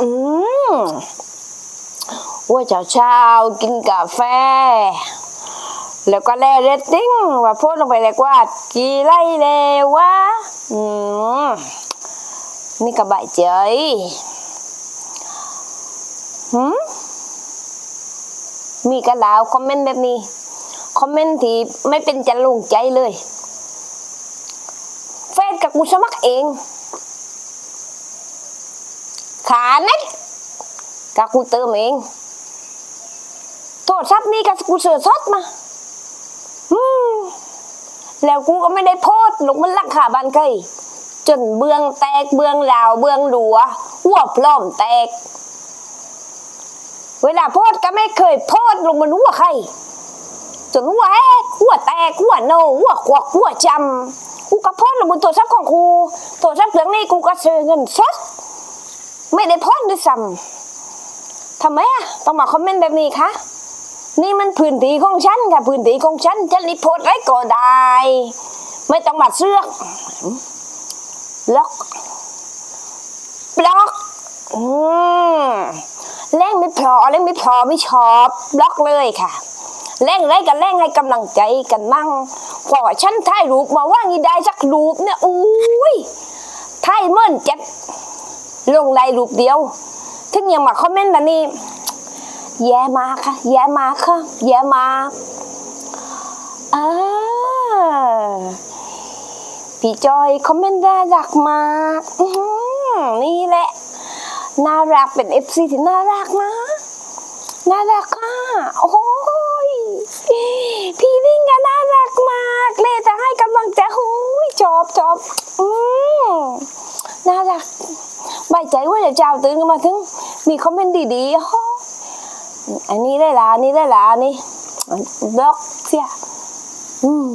อืมว่าเช้าเช้าๆกินกาแฟ แล้วก็แลเรตติ้งว่าพสต์ลงไปเลยว่า กี่ไล่แล้ววะอืมนี่ก็บายใจหืมมีกันแล้วคอมเมนต์แบบนี้ คอมเมนต์ที่ไม่เป็นจะลงใจเลย แฟนกับกูสมัครเอง ขาเน็ตกับกูเติมเอง โทรศัพท์นี่กับกูเสือซดมาอืมแล้วกูก็ไม่ได้โพสต์ลงมันลักขาบานไกลจนเบืองแตกเบืองลาวเบืองหลัวหัวพร้อมแตก เวลาโพสต์ก็ไม่เคยโพสต์ลงบนหัวใครจนหัวแอกหัวแตกหัวโนหัวขวกหัวจำกูก็โพสต์ลงบนโทรศัพท์ของกูโทรศัพท์เครื่องนี้กูก็ซื้อเงินสด ไม่ได้พสต์ด้วยซ้ำทำไมอะต้องมาคอมเมนต์แบบนี้คะนี่มันพื้นที่ของฉันค่ะพื้นที่ของฉันฉันรีโพสต์ไรก็ได้ ไม่ต้องมาเสือกล็อกบล็อกอืมเร่งไม่พอเร่งไม่พอไม่ชอบบล็อกเลยค่ะเร่งไรกันเร่งให้กำลังใจกันมั่งกว่าฉันถ่ายรูปมาว่างี้ได้สักรูปเนี่ยอุ้ยถ่ายเมื่อนจัด ลงได้รูปเดียวถึงยังมาคอมเมนต์แบบนี้ แย่มากค่ะ แย่มากค่ะ แย่มากอ่าพี่จอยคอมเมนต์น่ารักมากนี่แหละน่ารักเป็นเอฟซีที่น่ารักนะน่ารักอะโอ้ยพี่นิ่งก็น่ารักมากเลยจะให้กำลังใจโอ้ยจอบจอบอืมน่ารัก ใบายใจว่าจะเจ้าตื่นกันมาถึง มีคอมเมนต์ดีๆโอ้อันนี้ได้ละอันนี้ได้ละอันนี้บล็อกเสียอืม